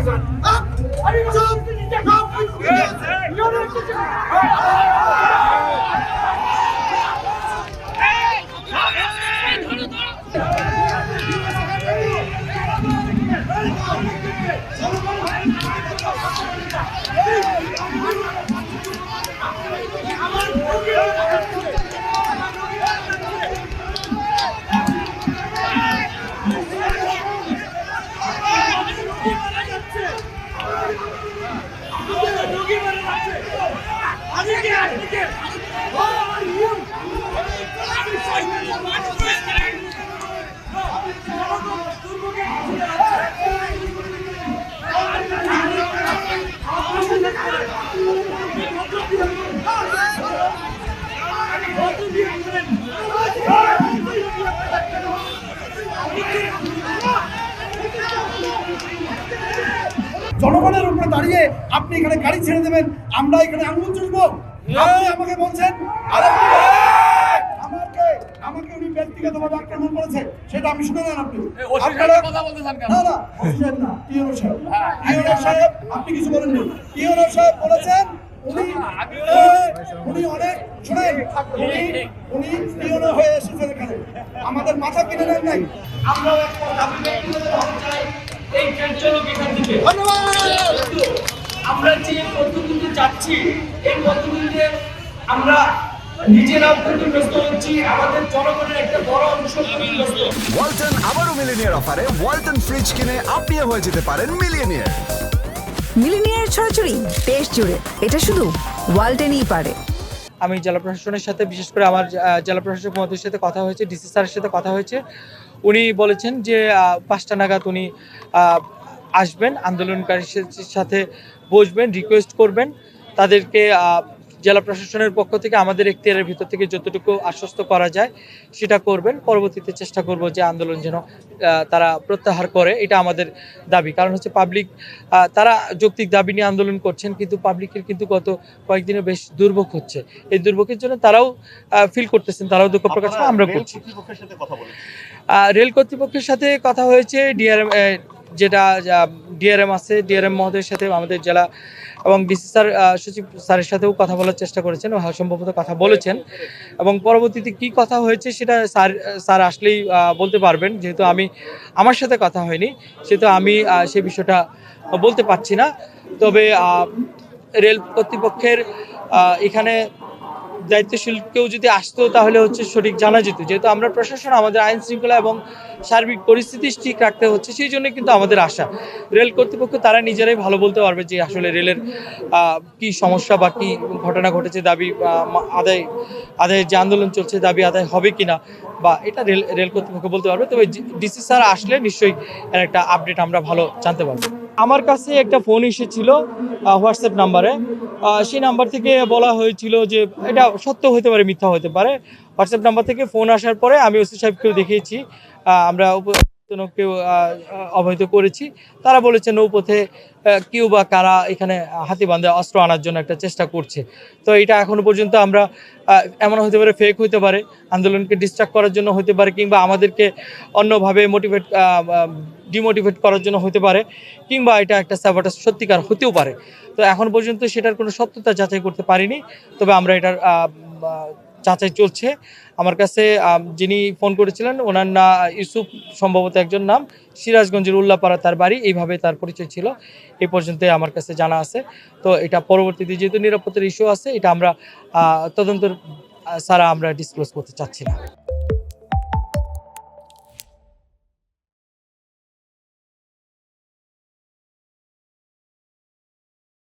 Up! Jump! Jump! Jump! Jump! Jump! Jump! জনগণের উপরে দাঁড়িয়ে আপনি এখানে গাড়ি ছেড়ে দেবেন আমরা এখানে আঙুল চুষবো। আপনি আমাকে বলছেন আরে আমাকে আমাকে উনি ব্যক্তিগতভাবে আক্রমণ করেছে সেটা আমি শুনে নেন আপনি। কথা বলতে চান না না সাহেব না সাহেব। আপনি কিছু সাহেব বলেছেন উনি উনি অনেক শুনেন উনি হয়ে এসেছেন এখানে। আমাদের মাথা কিনে নেন নাই। একটা দাবি চাই এই ট্রেন চলুক এখান থেকে। আমরা যে পদ্ধতিতে যাচ্ছি এই পদ্ধতিতে আমরা নিজেরাও ক্ষতিগ্রস্ত হচ্ছি আমাদের জনগণের একটা বড় অংশ ক্ষতিগ্রস্ত ওয়ালটন আবারও মিলিনিয়ার অফারে ওয়ালটন ফ্রিজ কিনে আপনিও হয়ে যেতে পারেন মিলিয়নিয়ার। মিলিনিয়ার ছড়াছড়ি দেশ জুড়ে এটা শুধু ওয়ালটেনই পারে। আমি জেলা প্রশাসনের সাথে বিশেষ করে আমার জেলা প্রশাসক মহোদয়ের সাথে কথা হয়েছে ডিসি স্যারের সাথে কথা হয়েছে। উনি বলেছেন যে পাঁচটা নাগাদ উনি আসবেন আন্দোলনকারীর সাথে বসবেন রিকোয়েস্ট করবেন তাদেরকে জেলা প্রশাসনের পক্ষ থেকে আমাদের এখতিয়ারের ভিতর থেকে যতটুকু আশ্বস্ত করা যায় সেটা করবেন। পরবর্তীতে চেষ্টা করব যে আন্দোলন যেন তারা প্রত্যাহার করে এটা আমাদের দাবি। কারণ হচ্ছে পাবলিক তারা যৌক্তিক দাবি নিয়ে আন্দোলন করছেন কিন্তু পাবলিকের কিন্তু গত কয়েকদিনে বেশ দুর্ভোগ হচ্ছে। এই দুর্ভোগের জন্য তারাও ফিল করতেছেন তারাও দুঃখ প্রকাশ করে, আমরা করছি। রেল কর্তৃপক্ষের সাথে কথা হয়েছে ডিআরএম যেটা ডিআরএম আছে। ডিআরএম মহোদয়ের সাথে আমাদের জেলা এবং ডিসি স্যার সচিব স্যারের সাথেও কথা বলার চেষ্টা করেছেন। সম্ভবত কথা বলেছেন। এবং পরবর্তীতে কি কথা হয়েছে সেটা স্যার স্যার আসলেই বলতে পারবেন। যেহেতু আমি আমার সাথে কথা হয়নি, সেহেতু আমি সে বিষয়টা বলতে পারছি না। তবে রেল কর্তৃপক্ষের এখানে দায়িত্বশীল কেউ যদি আসতো তাহলে হচ্ছে সঠিক জানা যেত। যেহেতু আমরা প্রশাসন, আমাদের আইন শৃঙ্খলা এবং সার্বিক পরিস্থিতি ঠিক রাখতে হচ্ছে, সেই জন্য কিন্তু আমাদের আশা। রেল কর্তৃপক্ষ তারা নিজেরাই ভালো বলতে পারবে যে আসলে রেলের কি সমস্যা বা কি ঘটনা ঘটেছে, দাবি আদায়, আদায়ের যে আন্দোলন চলছে, দাবি আদায় হবে কিনা বা এটা রেল রেল কর্তৃপক্ষ বলতে পারবে। তবে ডিসি স্যার আসলে নিশ্চয়ই একটা আপডেট আমরা ভালো জানতে পারব। আমার কাছে একটা ফোন এসেছিল হোয়াটসঅ্যাপ নাম্বারে সেই নাম্বার থেকে বলা হয়েছিল যে এটা সত্য হতে পারে, মিথ্যা হতে পারে। হোয়াটসঅ্যাপ নাম্বার থেকে ফোন আসার পরে আমি ওসি সাহেবকেও দেখিয়েছি। আমরা উপকেও অবহিত করেছি। তারা বলেছে নৌপথে কেউ বা কারা এখানে হাতি বান্ধে অস্ত্র আনার জন্য একটা চেষ্টা করছে। তো এটা এখনও পর্যন্ত আমরা এমন হতে পারে ফেক হতে পারে, আন্দোলনকে ডিস্ট্রাক্ট করার জন্য হতে পারে, কিংবা আমাদেরকে অন্যভাবে মোটিভেট ডিমোটিভেট করার জন্য হতে পারে, কিংবা এটা একটা স্যাবাটাস সত্যিকার হতেও পারে। তো এখন পর্যন্ত সেটার কোনো সত্যতা যাচাই করতে পারিনি, তবে আমরা এটার যাচাই চলছে। আমার কাছে যিনি ফোন করেছিলেন, ওনার না, ইউসুফ সম্ভবত একজন নাম, সিরাজগঞ্জের উল্লাপাড়া তার বাড়ি, এইভাবে তার পরিচয় ছিল। এ পর্যন্ত আমার কাছে জানা আছে। তো এটা পরবর্তীতে যেহেতু নিরাপত্তার ইস্যু আছে, এটা আমরা তদন্তর সারা আমরা ডিসক্লোজ করতে চাচ্ছি না।